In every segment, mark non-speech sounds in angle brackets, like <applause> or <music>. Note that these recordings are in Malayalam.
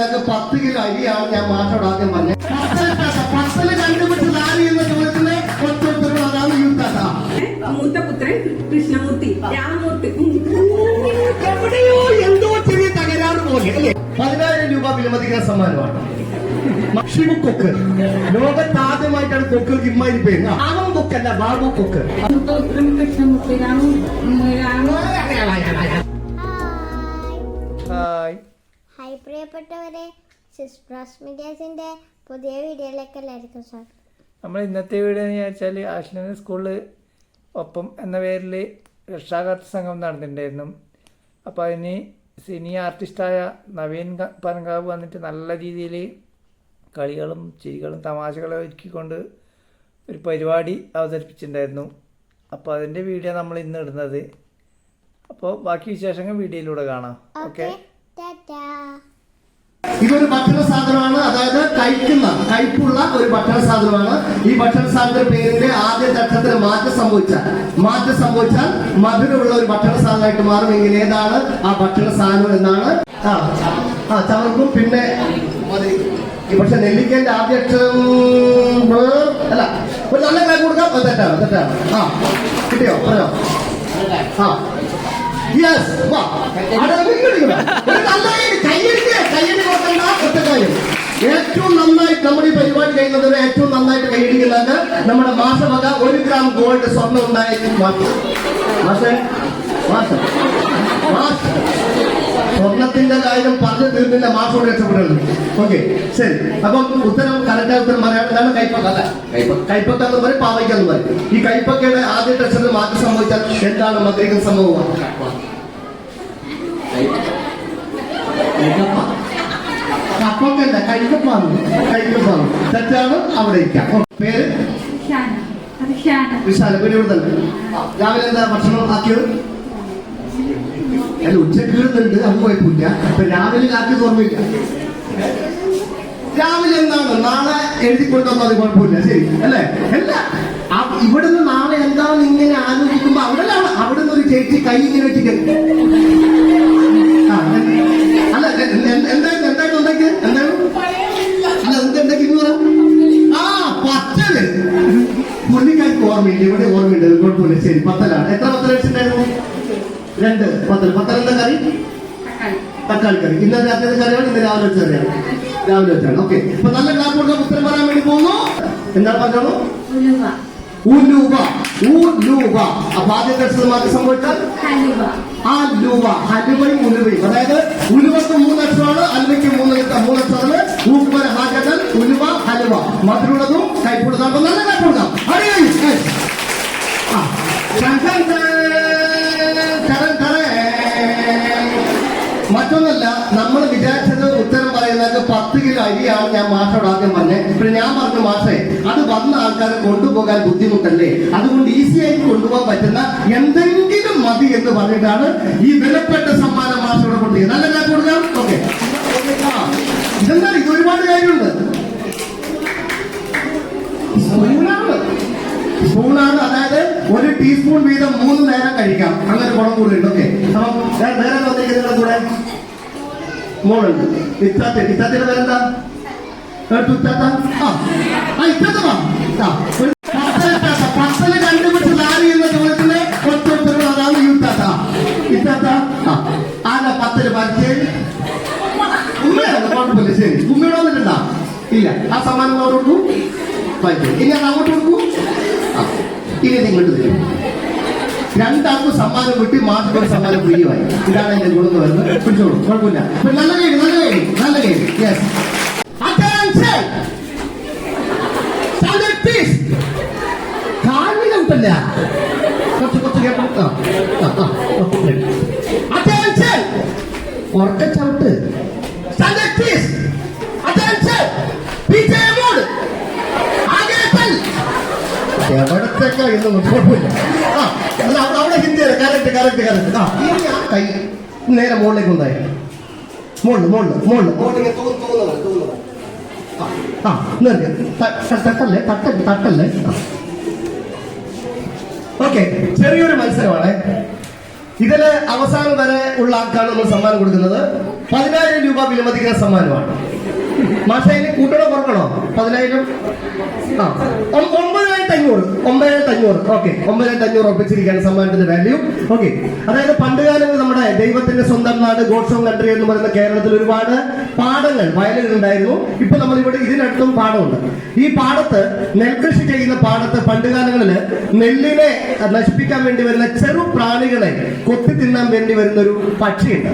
പറയുന്നത് പത്ത് കിലോ അരിയാണ് ഞാൻ മാത്രം ആദ്യം പറഞ്ഞത് പത്തൽ കണ്ടുപിടിച്ചത് ആര് എന്ന ചോദ്യത്തിന് ഒത്തുത്തരവ് അതാണ് യുദ്ധ മൂത്ത പുത്രൻ കൃഷ്ണമൂർത്തി രാമമൂർത്തി. എവിടെയോ എന്തോ ചെറിയ തകരാറ് പോലെ അല്ലേ? പതിനായിരം രൂപ വിലമതിക്കുന്ന സമ്മാനമാണ്. മക്ഷിമു കൊക്ക്. ലോകത്ത് ആദ്യമായിട്ടാണ് കൊക്കുകൾക്ക് ഇമ്മാതിരി പേര്. ആവം കൊക്കല്ല ബാബു കൊക്ക്. ഹായ് പ്രിയപ്പെട്ടവരെ സിസ്ട്രാസ് മീഡിയാസിന്റെ പുതിയ വീഡിയോയിലേക്ക് എല്ലാവർക്കും സ്വാഗതം. നമ്മൾ ഇന്നത്തെ വീഡിയോ എന്ന് വെച്ചാൽ ആശ്ലന സ്കൂളിൽ ഒപ്പം എന്ന പേരിൽ രക്ഷാകർത്ത സംഘം നടന്നിട്ടുണ്ടായിരുന്നു. അപ്പോൾ അതിന് സിനി ആർട്ടിസ്റ്റായ നവീൻ പനങ്കാവ് വന്നിട്ട് നല്ല രീതിയിൽ കളികളും ചിരികളും തമാശകളും ഒരുക്കിക്കൊണ്ട് ഒരു പരിപാടി അവതരിപ്പിച്ചിട്ടുണ്ടായിരുന്നു. അപ്പോൾ അതിന്റെ വീഡിയോ നമ്മൾ ഇന്ന് ഇടുന്നത്. അപ്പോൾ ബാക്കി വിശേഷങ്ങൾ വീഡിയോയിലൂടെ കാണാം. ഓക്കെ? ഇതൊരു ഭക്ഷണ സാധനമാണ്. അതായത് കഴിക്കുന്ന കഴിപ്പുള്ള ഒരു ഭക്ഷണ സാധനമാണ്. ഈ ഭക്ഷണ സാധന പേരിന്റെ ആദ്യ ചട്ടത്തിൽ മാറ്റം സംഭവിച്ചാൽ മാറ്റം സംഭവിച്ചാൽ മധുരമുള്ള ഒരു ഭക്ഷണ സാധനമായിട്ട് മാറുമെങ്കിൽ ഏതാണ് ആ ഭക്ഷണ സാധനം എന്നാണ്? ആ ചവർക്കും. പിന്നെ പക്ഷെ നെല്ലിക്കന്റെ ആദ്യ അല്ല ഒരു നല്ല കാര്യം കൊടുക്കാം. തെറ്റാണ് തെറ്റാണ്. ആ കിട്ടിയോ? പറഞ്ഞോ ആ. ഏറ്റവും നന്നായിട്ട് നമ്മുടെ ഈ പരിപാടി കഴിയുന്നത് ഏറ്റവും നന്നായിട്ട് കൈയടിക്കുന്നത് നമ്മുടെ മാസവക ഒരു ഗ്രാം ഗോൾഡ് സ്വർണം മാസം മാസം സ്വർണത്തിന്റെ കാര്യം പറഞ്ഞു തീർന്നില്ല. മാസോട് രക്ഷപ്പെടുന്നത് ഓക്കെ ശരി. അപ്പം ഉത്തരം കറക്റ്റായ ഉത്തരം പറയാൻ എന്താണ് കൈപ്പക്ക അല്ല? കൈപ്പ കൈപ്പക്ക എന്ന് പറയും പാവയ്ക്ക എന്ന് പറയും. ഈ കൈപ്പക്കയുടെ ആദ്യ ടെസ്റ്റിൽ മാറ്റം സംഭവിച്ചാൽ എന്താണ് മദ്രിക സംഭവം? കപ്പൊക്കല്ല കൈക്കപ്പാണ് കൈക്കപ്പാണ് തെറ്റാണ് അവിടെ ഇരിക്കാം പേര് വിശാല പേര് ഇവിടെ തന്നെ രാവിലെ എന്താ ഭക്ഷണം ആക്കിയത് അല്ല ഉച്ചയ്ക്ക് ഇടുന്നുണ്ട് അത് കുഴപ്പമില്ല അപ്പൊ രാവിലെ ആക്കിയത് ഓർമ്മയില്ല രാവിലെ എന്താണ് നാളെ എഴുതി കൊണ്ടുവന്നത് അത് കുഴപ്പമില്ല. ശരി. അല്ലേ? അല്ല. ഇവിടുന്ന് നാളെ എന്താണെന്ന് ഇങ്ങനെ ആലോചിക്കുമ്പോ അവിടെ അവിടുന്ന് ഒരു ചേച്ചി കൈ ഇങ്ങനെ വെച്ചിട്ട് എന്തായിരുന്നു എന്തായിരുന്നു ഉണ്ടാക്കിയത് എന്തായിരുന്നു അല്ല എന്തുണ്ടാക്കി ആ പത്തൽ പുള്ളിക്കാർക്ക് ഓർമ്മയില്ല ഇവിടെ ഓർമ്മയുണ്ട് കുഴപ്പമില്ല ശരി പത്തലാണ് എത്ര പത്തല വെച്ചിട്ടുണ്ടായിരുന്നു രണ്ട് പത്തൽ പത്തൽ എന്താ കറി തക്കാളി കറി ഇന്നലെ രാത്രി കറിയാണ് ഇന്ന് രാവിലെ വെച്ച കറിയാണ് രാവിലെ വെച്ചാണ് ഓക്കെ അപ്പൊ നല്ല ക്ലാസ് കൊടുക്കാൻ ഉത്തരം പറയാൻ വേണ്ടി പോകുന്നു എന്താണ് പറഞ്ഞോളൂ ഉലുവ ഉലുവ അപ്പൊ ആദ്യത്തെ മാറ്റി സംഭവിച്ചാൽ അലുവ ഹലുവയും ഉലുവയും. അതായത് ഉലുവക്ക് മൂന്നക്ഷരമാണ് അലുവയ്ക്ക് മൂന്ന് മൂന്നക്ഷരമാണ് ഊപ്പർ ഹാജകൾ ഉലുവ ഹലുവ. മധുരമുള്ളതും കൈപ്പുള്ളതും അപ്പൊ നല്ല കൈപ്പുള്ളതാം അറിയാം. മറ്റൊന്നല്ല നമ്മൾ വിചാരിച്ചത് ഉത്തരം പറയുന്നത് പത്ത് കിലോ അരിയാണ് ഞാൻ മാഷോട് ആദ്യം പറഞ്ഞത് പിന്നെ ഞാൻ പറഞ്ഞു മാഷേ അത് വന്ന ആൾക്കാരെ കൊണ്ടുപോകാൻ ബുദ്ധിമുട്ടല്ലേ? അതുകൊണ്ട് ഈസി ആയിട്ട് കൊണ്ടുപോകാൻ പറ്റുന്ന എന്തെങ്കിലും മതി എന്ന് പറഞ്ഞിട്ടാണ് ഈ വിലപ്പെട്ട സമ്മാനം മാഷോട് കൊടുത്തത് നല്ല ഞാൻ കൊടുക്കാം? ഓക്കെ. ഇതെന്താ ഇത് ഒരുപാട് കാര്യമുണ്ട്. സ്പൂണാണ്. അതായത് ഒരു ടീസ്പൂൺ വീതം മൂന്ന് നേരം കഴിക്കാം. അങ്ങനെ ഗുണം കൂടുതലുണ്ട്. ഓക്കെ. അപ്പം നേരെ വന്നിരിക്കുന്നതിന്റെ കൂടെ മോളുണ്ട് ഇത്താത്ത ഇത്താത്തിന്റെ പേരെന്താ ഇത്താത്ത ആ. ഇത്താത്ത വാ. പത്തൽ കണ്ടുപിടിച്ചത് ആര് എന്ന ചോദ്യത്തിന് ഒത്തുത്തരവ് അതാണ് ഈ ഇത്താത്ത ഇത്താത്ത ആരാ പത്തൽ പറിച്ചത് ഉമ്മയാണ്? കുഴപ്പമില്ല ശരി. ഇല്ല. ആ സമ്മാനം കൊടുക്കൂ. വായിക്കും. ഇനി അങ്ങോട്ട് കൊടുക്കൂ. ഇനി ഇത് തരും. രണ്ടാൾക്കും സമ്മാനം കിട്ടി മാത്രം സമ്മാനം പിടിയുമായി ഇതാണ് എന്റെ ഗുണം പറയുന്നത്. പിടിച്ചോളൂ കുഴപ്പമില്ല. നല്ല കേട് നല്ല കേട് നല്ല കേട് യെസ് കാലിലുണ്ടല്ല കുറച്ച് കുറച്ച് കേട്ടോ. എവിടത്തേക്കാ ഇന്ന് കുഴപ്പമില്ല ആ അല്ല, അവിടെ- അവിടെ ഹിന്ദി കറക്റ്റ് കറക്റ്റ് കറക്റ്റ്. ആ ഇനി ആ കൈ നേരെ മുകളിലേക്ക് ഉണ്ടായി മുകളിൽ മുകളിൽ മുകളിൽ ആ തട്ടല്ലേ? തട്ടല്ലേ തട്ടല്ലേ? ഓക്കെ ചെറിയൊരു മത്സരമാണ്. ഇതിൽ അവസാനം വരെ ഉള്ള ആൾക്കാണ് നമ്മൾ സമ്മാനം കൊടുക്കുന്നത്. പതിനായിരം രൂപ വിലമതിക്കുന്ന സമ്മാനമാണ്. മാഷയിന് കൂട്ടണോ കുറക്കണോ പതിനായിരം? ആ. ഒ- ഒമ്പതിനായിരത്തി അഞ്ഞൂറ് ഒമ്പതിനായിരത്തി അഞ്ഞൂറ് ഓക്കെ ഒമ്പതിനായിരത്തി അഞ്ഞൂറ് ഉറപ്പിച്ചിരിക്കുകയാണ് സമ്മാനത്തിന്റെ വാല്യൂ ഓക്കെ അതായത് പണ്ട് കാലങ്ങളിൽ നമ്മുടെ ദൈവത്തിന്റെ സ്വന്തം നാട് ഗോഡ്സ് കൺട്രി എന്ന് പറയുന്ന കേരളത്തിൽ ഒരുപാട് പാടങ്ങൾ വയലുകൾ ഉണ്ടായിരുന്നു. ഇപ്പൊ നമ്മൾ ഇവിടെ ഇതിനടുത്തും പാടമുണ്ട് ഈ പാടത്ത് നെൽകൃഷി ചെയ്യുന്ന പാടത്ത് പണ്ട് കാലങ്ങളിൽ നെല്ലിനെ നശിപ്പിക്കാൻ വേണ്ടി വരുന്ന ചെറു പ്രാണികളെ കൊത്തി തിന്നാൻ വേണ്ടി വരുന്ന ഒരു പക്ഷിയുണ്ട്.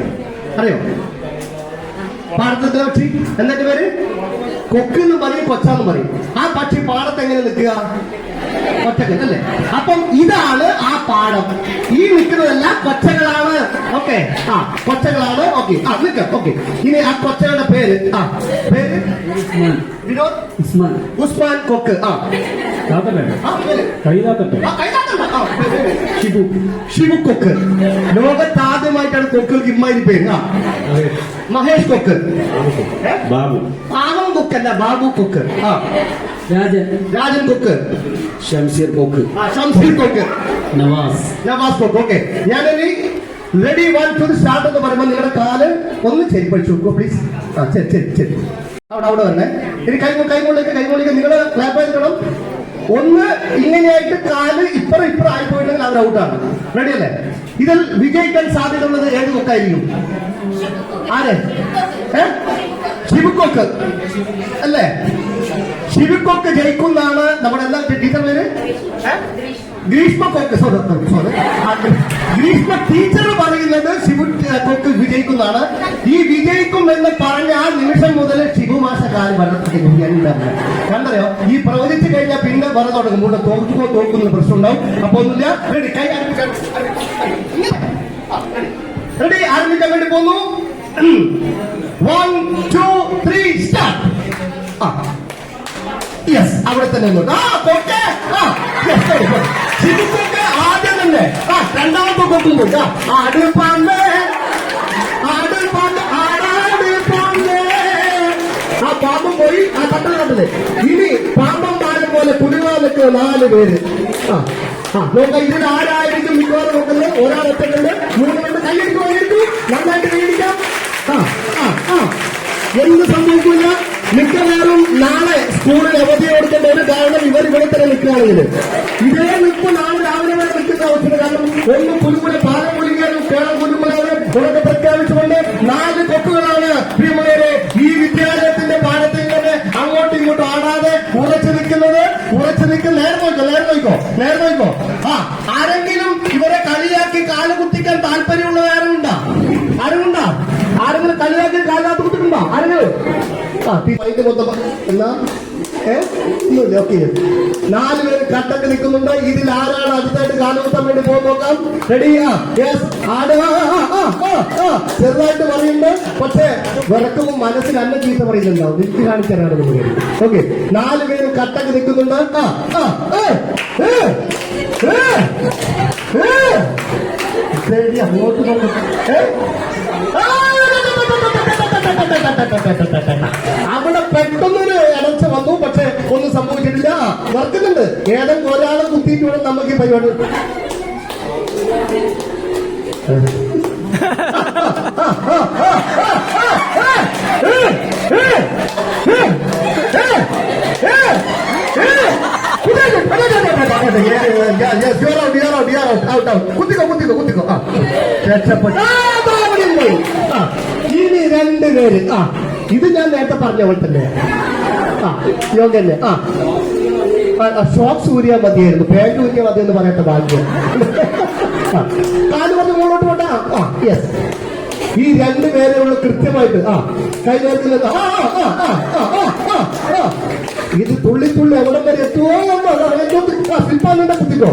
അറിയോ? പാടത്തെ പക്ഷി എന്നിട്ട് പേര്? കൊക്കെന്ന് പറയും കൊച്ചാന്ന് പറയും. ആ പക്ഷി പാടത്ത് എങ്ങനെ നിൽക്കുക? അല്ലേ അപ്പം ഇതാണ് ആ പാടം. ഈ നിൽക്കുന്നതെല്ലാം കൊച്ചകളാണ് ഓക്കെ. ആ കൊച്ചകളാണ് ഓക്കെ. ആ നിൽക്ക. ഓക്കെ. ഇനി ആ കൊച്ചകളുടെ പേര്. ആ പേര്? വിനോദ്? ഉസ്മാൻ ഉസ്മാൻ കൊക്ക്. ആ. ഷിബു. ഷിബു കൊക്ക്. ലോകത്ത് ആദ്യമായിട്ടാണ് കൊക്കുകൾക്ക് ഇമ്മാതിരി പേര്. ആ. മഹേഷ് കൊക്ക്. ബാബു. ബാബു പാവം അല്ല ബാബു കുക്ക് ആ. രാജൻ രാജൻ കൊക്ക് ഷംസീർ പോക്ക്. ആ ഷംസീർ കൊക്ക് നവാസ്. നവാസ് കൊക്ക് ഓക്കെ. ഞാനൊരു റെഡി വൺ ടു സ്റ്റാർട്ട് എന്ന് പറയുമ്പോൾ നിങ്ങളുടെ കാൽ ഒന്ന് ചെരിപ്പഴിച്ചു നോക്കൂ പ്ലീസ് ആ ശരി ശരി ശരി അവിടെ അവിടെ വരണേ. ഇനി കൈ കൈമുള്ളിലേക്ക് കൈമുള്ളിലേക്ക് നിങ്ങൾ ക്ലാപ്പ് ചെയ്തിടണം ഒന്ന് ഇങ്ങനെയായിട്ട് കാൽ ഇപ്പറ ഇപ്പറ ആയി പോയിട്ടുണ്ടെങ്കിൽ അവർ ഔട്ടാണ് റെഡി അല്ലേ? ഇതിൽ വിജയിക്കാൻ സാധ്യതയുള്ളത് ഏത് കൊക്കായിരിക്കും. ആരെ? ഏ? ശിവക്കൊക്ക്. അല്ലേ? ശിവക്കൊക്ക് ജയിക്കുന്നതാണ് നമ്മുടെ എന്താ ടീച്ചർ പേര്? Greeshma sorry sorry Greeshma teacher പറയുന്നത് ശിവു കൊക്ക് വിജയിക്കുന്നതാണ് ഈ വിജയിക്കും എന്ന് പറഞ്ഞ ആ നിമിഷം മുതൽ ശിവു മാഷ കാലം വരത്തേക്ക് കണ്ടറിയോ? ഈ പ്രവചിച്ചു കഴിഞ്ഞാൽ പിന്നെ വര തുടങ്ങും. കൂടെ തോൽക്കുമോ തോൽക്കുന്ന പ്രശ്നം ഉണ്ടാവും. അപ്പൊ ഒന്നുമില്ല. റെഡി കൈ ആരംഭിക്കാൻ റെഡി ആരംഭിക്കാൻ വേണ്ടി പോന്നു വൺ ടു ത്രീ സ്റ്റാർട്ട് ആ യെസ് അവിടെ തന്നെ നിന്നോട്ട്. ആ കൊക്കെ ആ yes, very good. ശിവക്കൊക്കെ ആദ്യം തന്നെ ആ രണ്ടാമത്തെ കൊക്കും പോയി ആ അടുപ്പാമ്പേ അടുപ്പാമ്പ് ആടാട് പാമ്പേ ആ പാമ്പും പോയി ആ കട്ടൽ കണ്ടത് ഇനി പാമ്പം പാടും പോലെ കുടിവാൻ നാല് പേര്. ആ ആ. നോക്കാം ഇതിൽ ആരായിരിക്കും മിക്കവാറും നോക്കുന്നത്? ഒറ്റക്കുണ്ട് മൂന്ന് പേര് കൈയടിക്കും കൈയടിക്കും നന്നായിട്ട് കൈയടിക്കാം ആ എന്ത് സംഭവിക്കില്ല? മിക്കവാറും നാളെ സ്കൂളിൽ അവധി കൊടുക്കേണ്ട കാരണം ഇവർ ഇവിടെ തന്നെ നിൽക്കുകയാണെങ്കിൽ ഇതേ നിൽപ്പ് നാളെ രാവിലെ വരെ നിൽക്കുന്ന അവസ്ഥ കാരണം ഒന്ന് പുലുമുല പാലം പൊളിക്കാനും കേരളം ഉറക്കെ പ്രഖ്യാപിച്ചുകൊണ്ട് നാല് കൊക്കുകളാണ് പ്രിയമുള്ളവരെ ഈ അങ്ങോട്ടും ഇങ്ങോട്ടും ആടാതെ ഉറച്ചു നിൽക്കുന്നത് ഉറച്ചു നിൽക്കുന്ന നേരെ നോക്കോ നേരെ നോക്കോ നേരെ നോക്കോ. ആ ആരെങ്കിലും ഇവരെ കളിയാക്കി കാൽ കുത്തിക്കാൻ താല്പര്യമുള്ളത് ആരുണ്ടോ ആരുണ്ടോ ആരെങ്കിലും കളിയാക്കി കാലിനകത്ത് കുത്തിട്ടുണ്ടോ ആരെങ്കിലും? ആ മൊത്തം നാല് പേര് കട്ടക്ക് നിൽക്കുന്നുണ്ട്. ഇതിൽ ആരാണ് അടുത്തായിട്ട് കാലുകുത്താൻ വേണ്ടി നോക്കാം. റെഡിയാ. ചെറുതായിട്ട് പറയുന്നുണ്ട്. പക്ഷേ വിറക്കുമ്പോൾ മനസ്സിൽ അന്ന ചീത്ത പറയുന്നുണ്ടാവും. എനിക്ക് കാണിച്ചാണ് ഓക്കെ. നാല് പേര് കട്ടക്ക് നിൽക്കുന്നുണ്ട്? അങ്ങോട്ട് നോക്കാം അവിടെ പെട്ടെന്നൊരു ഇടച്ച വന്നു പക്ഷെ ഒന്നും സംഭവിച്ചിട്ടില്ല. വർക്കുന്നുണ്ട്. ഏതെങ്കിലും ഒരാളെ കുത്തിയിട്ട് വേണം നമുക്ക് ഈ പരിപാടി. <laughs> ഇനി രണ്ട് പേര് ആ ഇത് ഞാൻ നേരത്തെ പറഞ്ഞ പോലെ തന്നെ ആ യോഗന്നെ ആ ഷോക്സ് ഊരിയാൽ മതിയായിരുന്നു പാന്റ് ഊരിയാൽ മതി എന്ന് പറയട്ടെ ഭാഗ്യം കാൽ പറഞ്ഞ് മുകളോട്ട് പോട്ടെ ആ യെസ് ഈ രണ്ട് പേരെ ഉള്ളു കൃത്യമായിട്ട്. ആ കൈകാര്യത്തിൽ. ഇത് തുള്ളി തുള്ളി എവിടം വരെ എത്തുമോ ശില്പാന്റെ കുത്തിക്കോ.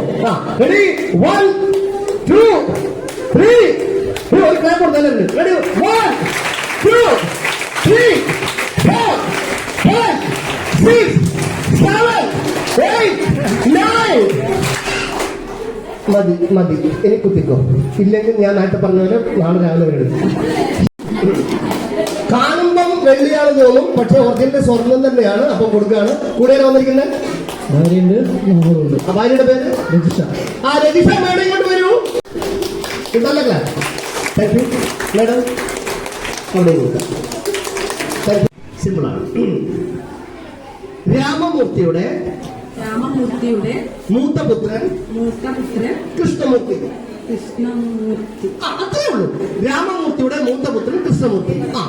റെഡി വൺ റെഡി വൺ മതി മതി. ഇനി കുത്തിക്കോ. ഇല്ലെങ്കിൽ ഞാൻ നേരത്തെ പറഞ്ഞവരെ നാളെ രാവിലെ വരെ. എടുക്കും കാണുമ്പം വെള്ളിയാണ് തോന്നും പക്ഷെ ഒറിജിനൽ സ്വർണം തന്നെയാണ് അപ്പം കൊടുക്കുകയാണ്. കൂടെ വന്നിരിക്കുന്നത് ഭാര്യയുടെ പേര്? രജിഷ. ആ രജിഷ മേഡം ഇങ്ങോട്ട് വരൂ. ഇതല്ല താങ്ക് യു മേഡം അവിടെ കൊടുക്കാം സിമ്പിളാണ് രാമമൂർത്തിയുടെ രാമമൂർത്തിയുടെ മൂത്ത പുത്രൻ മൂത്ത പുത്രൻ കൃഷ്ണമൂർത്തി കൃഷ്ണമൂർത്തി ആ, അത്രേ ഉള്ളൂ രാമമൂർത്തിയുടെ മൂത്ത പുത്രൻ കൃഷ്ണമൂർത്തി ആ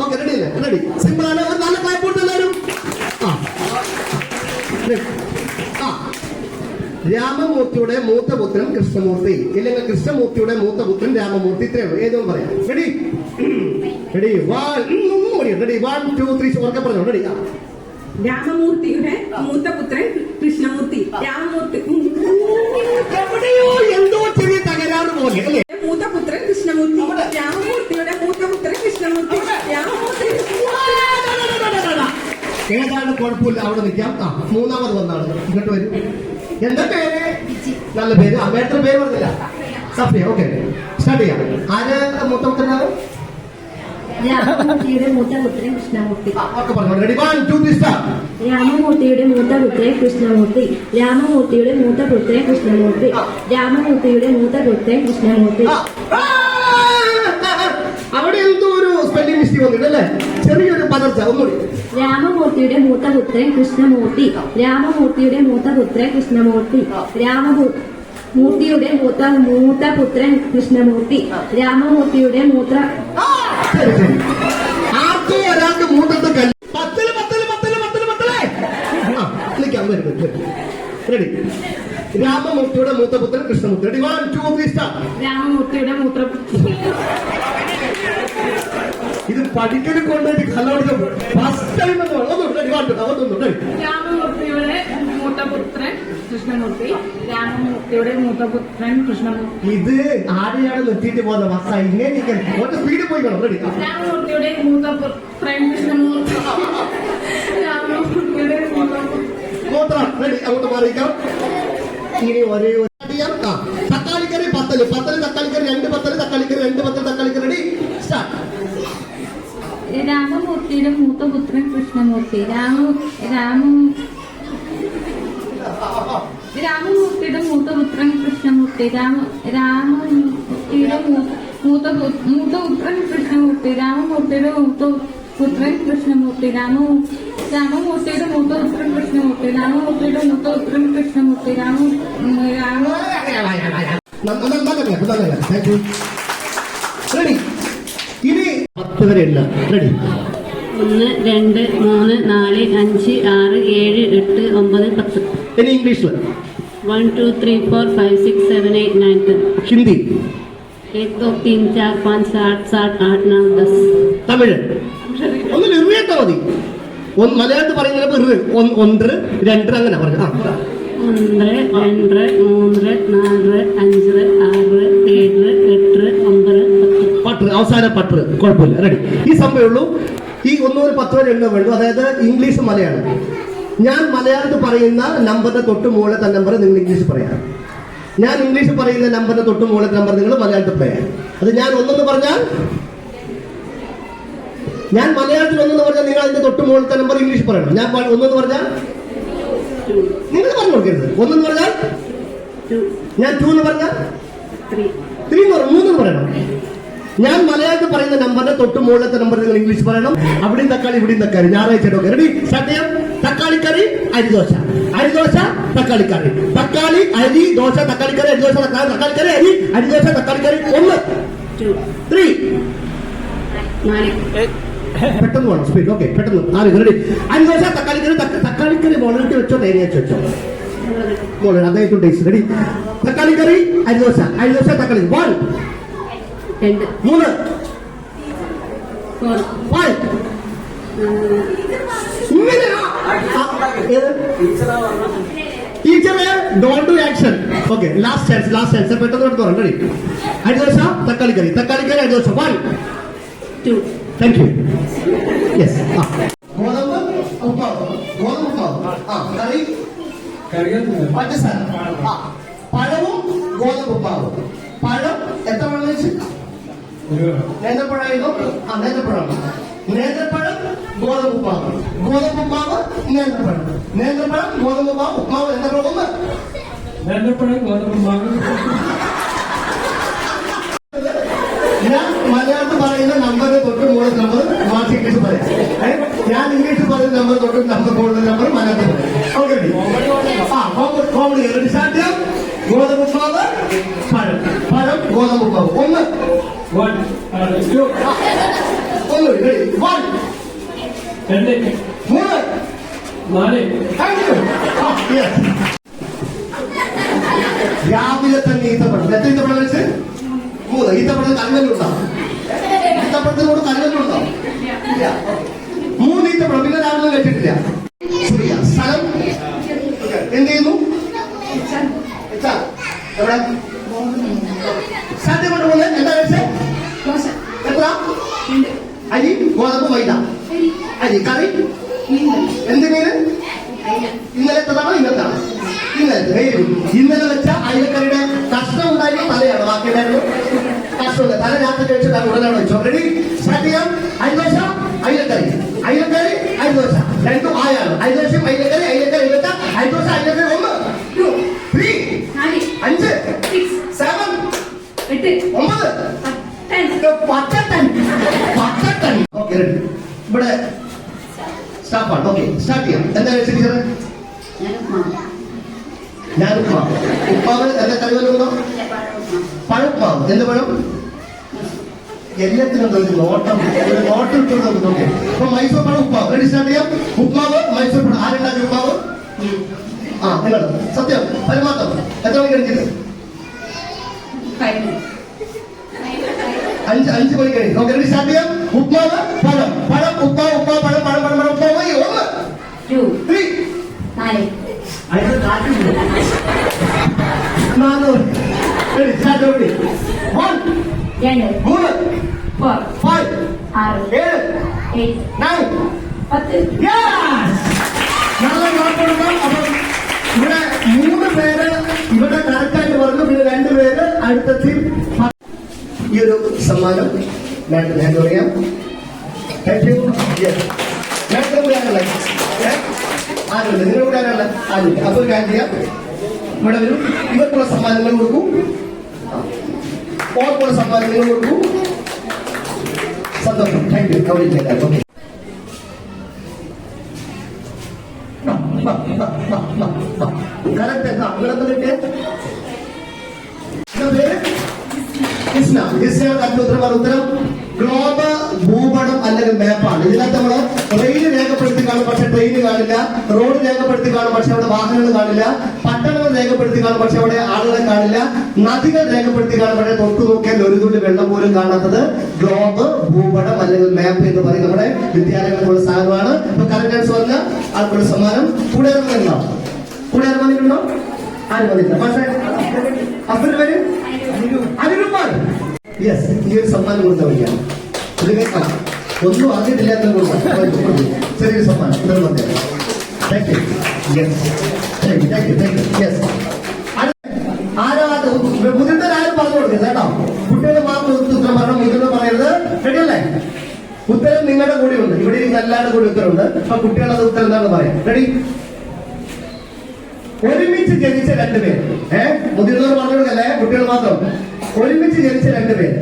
ഓക്കെ റെഡി അല്ലേ റെഡി സിമ്പിൾ ആണ് ഒരു നല്ല കായപ്പോട്ട് എല്ലാവരും ആ? ആ രാമമൂർത്തിയുടെ മൂത്ത പുത്രൻ കൃഷ്ണമൂർത്തി ഇല്ലെങ്കിൽ കൃഷ്ണമൂർത്തിയുടെ മൂത്ത പുത്രൻ രാമമൂർത്തി ഇത്രേ ഉള്ളൂ ഏതും പറയാം ready ready one ready one two three ഉറക്കെ പറഞ്ഞു റെഡി ആ രാമമൂർത്തിയുടെ മൂത്ത പുത്രൻ കൃഷ്ണമൂർത്തി. രാമമൂർത്തി. എവിടെയോ എന്തോ ചെറിയ തകരാറ് പോലെ അല്ലേ? മൂത്ത പുത്രൻ കൃഷ്ണമൂർത്തി. രാമമൂർത്തിയുടെ മൂത്ത പുത്രൻ കൃഷ്ണമൂർത്തി രാമമൂർത്തി. ഏതാണ് കുഴപ്പമില്ല അവിടെ നിൽക്കാം. ആ മൂന്നാമത് വന്നാണ്. ഇങ്ങോട്ട് വരും. എന്താ പേര്? നല്ല പേര്. അമ്മേത്ര പേര് പറഞ്ഞില്ല. സഫിയ ഓക്കെ. സ്റ്റാർട്ട് ചെയ്യാം. ആര് മൂത്തമുത്തനാവും രാമമൂർത്തിയുടെ മൂത്ത പുത്രൻ കൃഷ്ണമൂർത്തി. രാമമൂർത്തിയുടെ മൂത്ത പുത്രൻ കൃഷ്ണമൂർത്തി. രാമമൂർത്തിയുടെ മൂത്ത പുത്രൻ കൃഷ്ണമൂർത്തി. രാമമൂർത്തിയുടെ മൂത്ത പുത്രൻ കൃഷ്ണമൂർത്തി. അവിടെ എന്തോ ഒരു സ്പെല്ലിംഗ് മിസ്റ്റേക്ക് വന്നിട്ടല്ലേ ചെറിയൊരു പകർച്ച ഒന്നുകൂടി. രാമമൂർത്തിയുടെ മൂത്ത പുത്രൻ കൃഷ്ണമൂർത്തി. രാമമൂർത്തിയുടെ മൂത്ത പുത്രൻ കൃഷ്ണമൂർത്തി. രാമമൂ മൂർത്തിയുടെ മൂത്ത മൂത്ത പുത്രൻ കൃഷ്ണമൂർത്തി. രാമമൂർത്തിയുടെ മൂത്ര ആർക്കോ ഒരാൾക്ക് മൂട്ടത്ത് കല്ല്. പത്തിൽ പത്തിൽ പത്തിൽ പത്തിൽ പത്തലേ. ആ വരും. റെഡി രാമമൂർത്തിയുടെ മൂത്തപുത്രൻ Krishnamurthy. Ready one two three start രാമമൂർത്തിയുടെ മൂത്ര ഇത് പഠിക്കൽ കൊണ്ടുപോയിട്ട് കലോടിക്കും ഫസ്റ്റ് ടൈം എന്ന് വൺ അതൊന്നും റെഡി രാമമൂർത്തിയുടെ മൂത്ത പുത്രൻ കൃഷ്ണമൂർത്തി രാമമൂർത്തിയുടെ മൂത്ത പുത്രൻ കൃഷ്ണമൂർത്തി. ഇത് ആരെയാണ് നിർത്തിയിട്ട് പോകുന്നത്? ബസ്സാ ഇങ്ങനെ സ്പീഡിൽ പോയി രാമമൂർത്തിയുടെ മൂത്ത പുത്രൻ കൃഷ്ണമൂർത്തി. രാമമൂർത്തിയുടെ അങ്ങോട്ട് മാറിയിക്കാം ഇനി ഒരേ ഒരു തക്കാളിക്കറി പത്തൽ. പത്തൽ തക്കാളിക്കറി രണ്ട് പത്തൽ തക്കാളിക്കറി രണ്ട് പത്തൽ തക്കാളിക്കറി റെഡി സ്റ്റാർട്ട് രാമമൂർത്തിയുടെ മൂത്ത പുത്രൻ കൃഷ്ണമൂർത്തി. രാമ രാമ രാമമൂർത്തിയുടെ മൂത്ത പുത്രൻ കൃഷ്ണമൂർത്തി രാമ രാമമൂർത്തിയുടെ മൂ- മൂത്ത മൂത്ത പുത്രൻ കൃഷ്ണമൂർത്തി. രാമമൂർത്തിയുടെ മൂത്ത പുത്രൻ കൃഷ്ണമൂർത്തി. രാമ രാമമൂർത്തിയുടെ മൂത്ത പുത്രൻ കൃഷ്ണമൂർത്തി. രാമമൂർത്തിയുടെ മൂത്ത പുത്രൻ കൃഷ്ണമൂർത്തി. രാമ രാമ. റെഡി. ഇനി പത്ത് വരെ റെഡി. ഒന്ന് രണ്ട് മൂന്ന് നാല് അഞ്ച് ആറ് ഏഴ് എട്ട് ഒമ്പത് പത്ത്. ഇനി ഇംഗ്ലീഷിൽ one two three four five six seven eight nine ten Hindi एक दो तीन चार पाँच सात सात आठ नौ दस തമിഴ് ഒന്നിൽ ഇറിയേട്ടാ മതി ഒന്ന് മലയാളത്തിൽ പറയുന്നത് ഇറ് ഒന്ന് ഒന്ന് രണ്ട് അങ്ങനെ പറഞ്ഞു ആ ഒന്ന് രണ്ട് മൂന്ന് നാല് അഞ്ച് ആറ് ഏഴ് എട്ട് ഒമ്പത് പത്ത് പട്ട് അവസാന പട്ട് കുഴപ്പമില്ല റെഡി ഈ സംഭവമേ ഉള്ളൂ ഈ ഒന്നൂറ് പത്ത് വരെ എണ്ണ വേണ്ടു അതായത് ഇംഗ്ലീഷ് മലയാളം ഞാൻ മലയാളത്തിൽ പറയുന്ന നമ്പറിന്റെ തൊട്ട് മുകളിലത്തെ നമ്പർ നിങ്ങൾ ഇംഗ്ലീഷ് പറയാം. ഞാൻ ഇംഗ്ലീഷ് പറയുന്ന നമ്പറിന്റെ തൊട്ട് മുകളിലത്തെ നമ്പർ നിങ്ങൾ മലയാളത്തിൽ പറയാം. അത് ഞാൻ ഒന്നെന്ന് പറഞ്ഞാൽ ഞാൻ മലയാളത്തിൽ ഒന്നെന്ന് പറഞ്ഞാൽ നിങ്ങൾ അതിന്റെ തൊട്ട് മുകളിലത്തെ നമ്പർ ഇംഗ്ലീഷ് പറയണം. ഞാൻ ഒന്നെന്ന് പറഞ്ഞാൽ നിങ്ങൾ പറഞ്ഞു കൊടുക്കരുത്. ഒന്നെന്ന് പറഞ്ഞാൽ ഞാൻ ടു എന്ന് പറഞ്ഞാൽ ത്രീ എന്ന് പറയും മൂന്ന് പറയണം. ഞാൻ മലയാളത്തിൽ പറയുന്ന നമ്പറിന്റെ തൊട്ട് മുകളിലത്തെ നമ്പർ നിങ്ങൾ ഇംഗ്ലീഷ് പറയണം. അവിടെയും തക്കാളി ഇവിടെയും തക്കാളി. ഞായറാഴ്ച റെഡി സത്യം തക്കാളിക്കറി അരിദോശ. അരിദോശ തക്കാളിക്കറി. തക്കാളി അരി ദോശ തക്കാളിക്കറി അരിദോശ തക്കാളി തക്കാളിക്കറി അരി അരിദോശ തക്കാളിക്കറി ഒന്ന്. ത്രീ പെട്ടെന്ന് വേണം സ്പീഡ് ഓക്കെ പെട്ടെന്ന് നാല് റെഡി അരിദോശ തക്കാളിക്കറി തക്ക- തക്കാളിക്കറി മുളകിട്ട് വെച്ചോ തേങ്ങ വെച്ച് വെച്ചോ. മുളക് അദ്ദേഹം ടേസ്റ്റ് റെഡി തക്കാളിക്കറി അരിദോശ അരിദോശ തക്കാളി. വൺ രണ്ട്. മൂന്ന്. ഫോർ ഫൈവ് ഇങ്ങനെ ആ, ആ, ഏത്? ടീച്ചറെ don't do action okay last chance last chance പെട്ടെന്ന് എടുത്ത് പറയാം റെഡി അരിദോശ തക്കാളി കറി. തക്കാളി കറി അരിദോശ one two thank you yes ഗോതമ്പ് ഉപ്പാവ്. ഗോതമ്പ് ഉപ്പാവ്. ആ കറി? പഞ്ചസാര. ആ. പഴവും ഗോതമ്പ് ഉപ്പാവ്. പഴം എത്ര പഴം വെച്ച് നേന്ത്രപ്പഴമായിരുന്നു. ആ നേന്ത്രപ്പഴം. നേന്ത്രപ്പഴം ഗോതമ്പ് ഉപ്പാവ്. ഗോതമ്പ് ഉപ്പാവ് നേന്ത്രപ്പഴം. നേന്ത്രപ്പഴം ഗോതമ്പ് ഉപ്പാവ് ഉപ്പാവ് നേന്ത്രപ്പഴം ഒന്ന്? നേന്ത്രപ്പഴം ഗോതമ്പ് ഞാൻ മലയാളത്തിൽ പറയുന്ന നമ്പർ തൊട്ട് മുകളിൽ നമ്പർ മാറ്റി ഇംഗ്ലീഷ് പറയാം? ഞാൻ ഇംഗ്ലീഷ് പറയുന്ന നമ്പർ തൊട്ട് നമ്പർ കൂടുതൽ നമ്പർ മലയാളത്തിൽ പറയാം. ഓക്കെ കോമഡി ചെയ്യാം. ഗോതമ്പ് ഉപ്പാവ് പഴം. പഴം ഗോതമ്പ് ഉപ്പാവ്. ഒന്ന്. വൺ ടു രണ്ട് മൂന്ന് നാല് രാവിലെ തന്നെ ഈത്തപ്പഴം എത്ര ഈത്തപ്പഴം വെച്ച് മൂന്ന്. ഈത്തപ്പഴം കല്ലല്ലുണ്ടോ ഈത്തപ്പഴത്തിനോട് കല്ലല്ലുണ്ടോ ഇല്ല. മൂന്ന് ഈത്തപ്പഴം പിന്നെ രാവിലെ വെച്ചിട്ടില്ല. ശരിയാ. സ്ഥലം? എന്ത് ചെയ്യുന്നു? എവിടെ? സദ്യ കൊണ്ടുപോലെ എന്താ കഴിച്ചേ? എത്ര? അരി ഗോതമ്പ് മൈദ. അരി. കറി. എന്ത് മീന് ഇന്നലത്തതാണോ ഇന്നത്താണോ ഇന്നലത്തെ. Very good. ഇന്നലെ വെച്ച അയലക്കറിയുടെ കഷ്ണം ഉണ്ടായിരുന്നു തലയാണ്. ബാക്കിയുണ്ടായിരുന്നു കഷ്ണമില്ല തല രാത്രി കഴിച്ചിട്ട് ഉടനാണ് വെച്ചു റെഡി സ്റ്റാർട്ട് ചെയ്യാം. അരിദോശ അയിലക്കറി. അയിലക്കറി അരിദോശ രണ്ടും ആയാണ്. അരിദോശയും അയിലക്കറി അയിലക്കറി. അയിലക്ക അരിദോശ അയിലക്കറി ഒന്ന് ടു ത്രീ അഞ്ച് സെവൻ ഒമ്പത്. പത്തട്ടൻ പത്തട്ടൻ ഓക്കെ ഇവിടെ സ്റ്റാപ്പാണ് ഓക്കെ സ്റ്റാർട്ട് ചെയ്യാം. എന്താ ടീച്ചർ ഞാൻ ഉപ്മാവ് ഉപ്പാവ് എന്താ കഴിവല്ലുണ്ടോ പഴപ്പാവ്. എന്ത് പഴം? എല്ലാത്തിനും ഒരു നോട്ടം ഒരു നോട്ടം ഇട്ട് നമുക്ക് നോക്കി അപ്പൊ മൈസൂർ പഴം ഉപ്പാവ്. റെഡി സ്റ്റാർട്ട് ചെയ്യാം. ഉപ്മാവ് മൈസൂർ പഴം. ആരുണ്ടാക്കി ഉപ്പാവ്? ആ നിങ്ങൾ സത്യം. പരമാത്മം എത്ര മണി കഴിച്ചത് അഞ്ച് അഞ്ച് മണി കഴിഞ്ഞു. നമുക്ക് എന്ത് സ്റ്റാർട്ട് ചെയ്യാം? ഉപ്പാവ് പഴം. പഴം ഉപ്പാവ് ഉപ്പാവ് പഴം പഴം പഴം പഴം ഉപ്പാവ്. ഒന്ന്. ത്രീ അതിന് കാറ്റുണ്ട് നാനൂറ്. സ്റ്റാർട്ട് റെഡി വൺ മൂന്ന്. ഫൈവ് ഏഴ്. നയൻ പത്ത്! നല്ല മാർക്കെടുക്കാം അപ്പം ഇവിടെ മൂന്ന് പേര് ഇവിടെ കറക്റ്റായിട്ട് പറഞ്ഞു. ഞാൻ ഞാൻ പറയാം താങ്ക് യു ഞാൻ കൂടെ ആണല്ലേ ആരുണ്ട് നിങ്ങളുടെ കൂടെ ആണല്ലേ ആരുണ്ട് അപ്പൊ ഒരു കാര്യം ചെയ്യാം. ഇവിടെ വരും. ഇവർക്കുള്ള സമ്മാനങ്ങൾ കൊടുക്കൂ. ഓർക്കുള്ള സമ്മാനങ്ങൾ കൊടുക്കൂ. സന്തോഷം. താങ്ക് യു അവിടെ ഓക്കെ പക്ഷെ അവിടെ വാഹനങ്ങൾ കാണില്ല. പട്ടണങ്ങൾ രേഖപ്പെടുത്തി കാണും പക്ഷെ അവിടെ ആളുകളെ കാണില്ല. നദികൾ രേഖപ്പെടുത്തി കാണും പക്ഷെ തൊട്ടു നോക്കിയാൽ ഒരു തുള്ളി വെള്ളം പോലും കാണാത്തത്. ഗ്ലോബ് ഭൂപടം അല്ലെങ്കിൽ മാപ്പ് എന്ന് പറയും നമ്മുടെ വിദ്യാലയങ്ങളിലുള്ള സാധനമാണ്. ഇപ്പൊ കറക്റ്റ് ആൻസർ പറഞ്ഞ ആൾക്കുള്ള സമ്മാനം. കൂടെ ഇറങ്ങുന്നുണ്ടോ കൂടെ ഇറങ്ങുന്നുണ്ടോ ആരും വന്നില്ല പക്ഷേ പേര് അനിരുമാൻ. യെസ് ഈ ഒരു സമ്മാനം കേൾക്കാം. ഒന്നും അറിഞ്ഞിട്ടില്ല എന്ന് ചെറിയൊരു സമ്മാനം. വന്നേ thank you yes thank you thank you thank you yes മുതിർന്നവരാരും പറഞ്ഞു കൊടുക്കരുത് കേട്ടോ. കുട്ടികൾ മാത്രം ഉത്തരം പറഞ്ഞ മുതിർന്ന് പറയരുത്. റെഡിയല്ലേ ഉത്തരം നിങ്ങളുടെ കൂടെ ഉണ്ട് ഇവിടെ ഇരിക്കുന്ന എല്ലാവരുടെ കൂടി ഉത്തരവുണ്ട് അപ്പൊ കുട്ടികളുടെ ഉത്തരം എന്താണെന്ന് പറയാം. റെഡി ഒരുമിച്ച് ജനിച്ച രണ്ടുപേർ. ഏഹ് മുതിർന്നവർ പറഞ്ഞു കൊടുക്കല്ലേ? കുട്ടികൾ മാത്രം. ഒരുമിച്ച് ജനിച്ച രണ്ടുപേർ.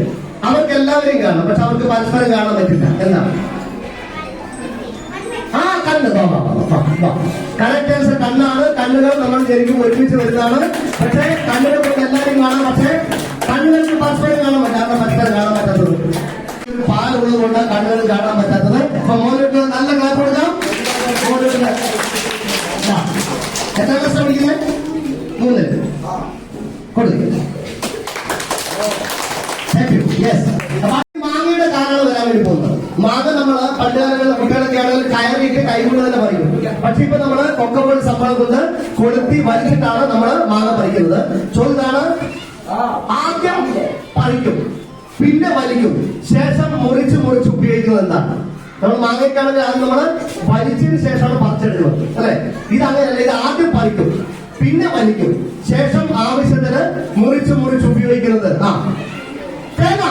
അവർക്ക് എല്ലാവരെയും കാണാം പക്ഷെ അവർക്ക് പരസ്പരം കാണാൻ പറ്റില്ല. എന്നാണ് ആ കണ്ണ് കറക്റ്റ് ആൻസർ കണ്ണാണ് കണ്ണുകൾ നമ്മൾ ശരിക്കും ഒരുമിച്ച് വരുന്നതാണ്. പക്ഷേ കണ്ണുകൾ കൊണ്ട് എല്ലാവരും കാണാം. പക്ഷേ കണ്ണുകൾക്ക് പരസ്പരം കാണാൻ പറ്റാത്ത പരസ്പരം കാണാൻ പറ്റാത്തത്. പാലുള്ളത് കൊണ്ട് കണ്ണുകൾ കാണാൻ പറ്റാത്തത്. അപ്പൊ മോനോട്ട് നല്ല ക്ലാസ് കൊടുക്കാം. എത്ര ക്ലാസ് പഠിക്കുന്നത് മൂന്ന്. കൊടുക്കും. താങ്ക് മാങ്ങയുടെ കാലാണ് വരാൻ വേണ്ടി പോകുന്നത് മാങ്ങ നമ്മൾ പണ്ട് കാലങ്ങളിൽ കുട്ടികളൊക്കെ ആണെങ്കിൽ കയറിയിട്ട് കൈകൊണ്ട് തന്നെ പറിക്കും. പക്ഷെ ഇപ്പൊ നമ്മൾ കൊക്കപ്പോൾ സംഭവം കൊണ്ട് കൊളുത്തി വലിച്ചിട്ടാണ് നമ്മൾ മാങ്ങ പറിക്കുന്നത്. ചോദിച്ചാണ് ആദ്യം പറിക്കും പിന്നെ വലിക്കും. ശേഷം മുറിച്ച് മുറിച്ച് ഉപയോഗിക്കുന്നത് എന്താണ്? നമ്മൾ മാങ്ങയ്ക്കാണെങ്കിൽ ആദ്യം നമ്മൾ വലിച്ചതിന് ശേഷമാണ് പറിച്ചെടുക്കുന്നത് അല്ലെ? ഇത് അങ്ങനെയല്ല ഇത് ആദ്യം പറിക്കും പിന്നെ വലിക്കും. ശേഷം ആവശ്യത്തിന് മുറിച്ച് മുറിച്ച് ഉപയോഗിക്കുന്നത് ആ തേങ്ങ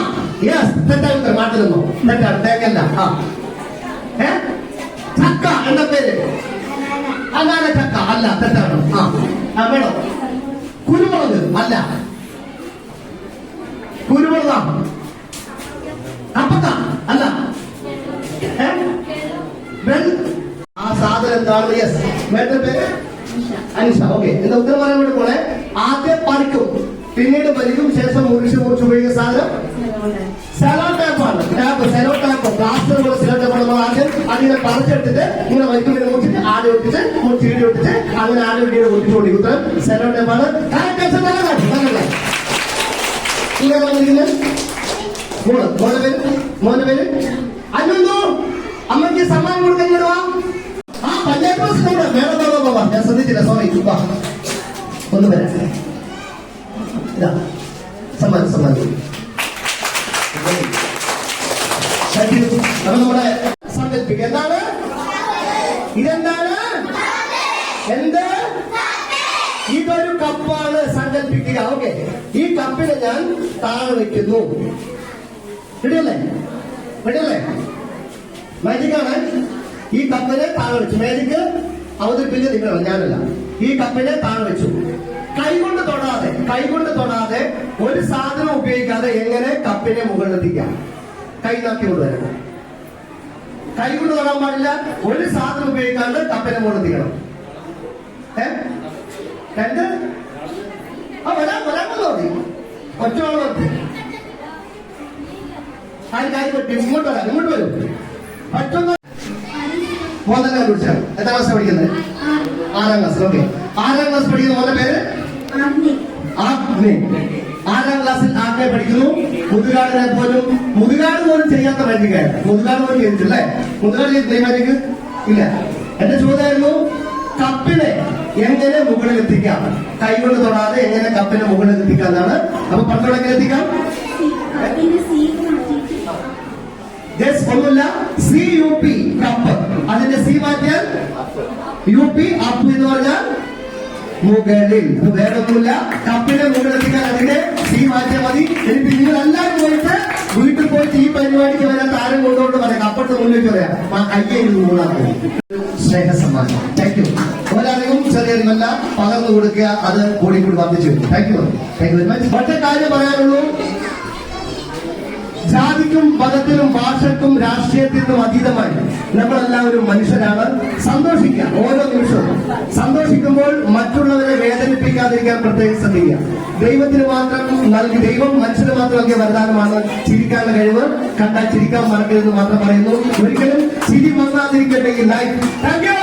യെസ് തെറ്റായി ഉത്തരം. മാറ്റുന്നു തെറ്റാണ് തേങ്ങല്ല ആ. ഏ? ചക്ക എന്ന പേര്. അതാണ് ചക്ക. അല്ല തെറ്റാണ്. ആ. ആ വേണം? കുരുമുളക്. അല്ല. കുരുമുളക. കപ്പക്ക അല്ല. ആ സാധനം എന്താണ്? യെസ് വേണ്ട പേര്? അനിഷ. ഓക്കെ എന്താ ഉത്തരം പറയാൻ വേണ്ടി പോലെ ആദ്യം പറിക്കും പിന്നീട് വലിക്കും ശേഷം മുറിച്ച് മുറിച്ച് ഉപയോഗിക്കുന്ന സാധനം? സെലോ ടാപ്പാണ്. ടാപ്പ് സെലോ ടാപ്പ് പ്ലാസ്റ്റർ പോലെ സെലോ ടാപ്പ് നമ്മൾ ആദ്യം അതിനെ പറിച്ചെടുത്തിട്ട് ഇങ്ങനെ വൈക്കുമ്പോൾ മുറിച്ചിട്ട് ആടി ഒട്ടിച്ച് ചീടി ഒട്ടിച്ച് അങ്ങനെ ആടി ഒട്ടിയുടെ ഒട്ടിച്ചു കൊടുക്കും ഉത്തരം സെലോ ടാപ്പാണ് മോൾ മോളുടെ പേര്. മോന്റെ പേര്. അല്ലല്ലോ അമ്മയ്ക്ക് സമ്മാനം കൊടുക്കാൻ ആ പഞ്ചായത്ത് പ്രസിഡന്റ് വേണം ഞാൻ ശ്രദ്ധിച്ചില്ല. സോറി ഒന്ന് വരാം. You. അപ്പൊ നമ്മുടെ സങ്കല്പിക്കുക എന്താണ്? ഇതെന്താണ്? എന്ത്? ഇതൊരു കപ്പാണ് സങ്കല്പിക്കുക ഓക്കെ. ഈ കപ്പിനെ ഞാൻ താഴെ വെക്കുന്നു. റെഡിയല്ലേ റെഡിയല്ലേ മാജിക് ആണ്. ഈ കപ്പിനെ താഴെ വെച്ചു. മാജിക് അവതരിപ്പിച്ച് നിങ്ങളാണ് ഞാനല്ല. ഈ കപ്പിനെ താഴെ വെച്ചു. കൈകൊണ്ട് തൊടാതെ കൈകൊണ്ട് തൊടാതെ ഒരു സാധനം ഉപയോഗിക്കാതെ എങ്ങനെ കപ്പിനെ മുകളിലെത്തിക്കാം കൈ നോക്കി കൊണ്ടുവരണം കൈ കൊണ്ട് തൊടാൻ പാടില്ല ഒരു സാധനം ഉപയോഗിക്കാതെ കപ്പിനെ മുകളിലെത്തിക്കണം ഏ? രണ്ട്? ആ വരാൻ വരാൻ മതി. ഒറ്റ ആൾ മതി. ആര് കാര്യം പറ്റി? ഇങ്ങോട്ട് വരാം ഇങ്ങോട്ട് വരും. പറ്റുന്ന മോഹൻലാൽ കണ്ടുപിടിച്ചാണ് എത്ര ക്ലാസ് പഠിക്കുന്നത്? ആറാം ക്ലാസ് ഓക്കെ. ആറാം ക്ലാസ് പഠിക്കുന്ന മോന്റെ പേര്? ആറാം ക്ലാസ്സിൽ ആകെ പഠിക്കുന്നു? മുതുകാടിനെ പോലും മുതുകാട് പോലും ചെയ്യാത്ത മാജിക്കാണ് മുതുകാട് പോലും ചെയ്തിട്ടില്ലേ മുതുകാട് ചെയ്തിട്ടില്ല ഈ മാജിക്ക് ഇല്ല. എന്റെ ചോദ്യമായിരുന്നു കപ്പിനെ എങ്ങനെ മുകളിൽ എത്തിക്കാം കൈകൊണ്ട് തൊടാതെ എങ്ങനെ കപ്പിനെ മുകളിൽ എത്തിക്കാം എന്നാണ്. അപ്പൊ പണ്ടോടെ എത്തിക്കാം? യെസ് ഒന്നുമില്ല. C U P cup. അതിന്റെ സി മാറ്റിയാൽ യു പി അപ്പ് എന്ന് പറഞ്ഞാൽ മുകളിൽ ഇത് വേറെ ഒന്നുമില്ല കപ്പിനെ മുകളിലെത്തിക്കാൻ അതിന്റെ സി മാറ്റിയാൽ മതി. എനിക്ക് നിങ്ങൾ പോയിട്ട് വീട്ടിൽ പോയിട്ട് ഈ പരിപാടിക്ക് വരാൻ താരം കൊണ്ടുകൊണ്ട് പറയാം. കപ്പട്ട് മുന്നിലേക്ക് പറയാം. ആ കയ്യെ മൂന്നാമത് സ്നേഹ സമ്മാനം താങ്ക് യു ഒരാളെയും ചെറിയതുമല്ല പകർന്നു കൊടുക്കുക. അത് കൂടി കൂടി വർദ്ധിച്ചു thank you thank you very much ഒറ്റ കാര്യം പറയാനുള്ളൂ. ജാതിക്കും മതത്തിനും ഭാഷക്കും രാഷ്ട്രീയത്തിനും അതീതമായി നമ്മളെല്ലാവരും മനുഷ്യരാണ്. സന്തോഷിക്കുക ഓരോ നിമിഷവും. സന്തോഷിക്കുമ്പോൾ മറ്റുള്ളവരെ വേദനിപ്പിക്കാതിരിക്കാൻ പ്രത്യേകം ശ്രദ്ധിക്കുക. ദൈവത്തിന് മാത്രം നൽകി ദൈവം മനുഷ്യന് മാത്രം നൽകിയ വരദാനമാണ് ചിരിക്കാനുള്ള കഴിവ്. കണ്ടാൽ ചിരിക്കാൻ മറക്കരുതെന്ന് മാത്രം പറയുന്നു. ഒരിക്കലും ചിരി വന്നാതിരിക്കട്ടെ ഈ ലൈഫ് താങ്ക് യു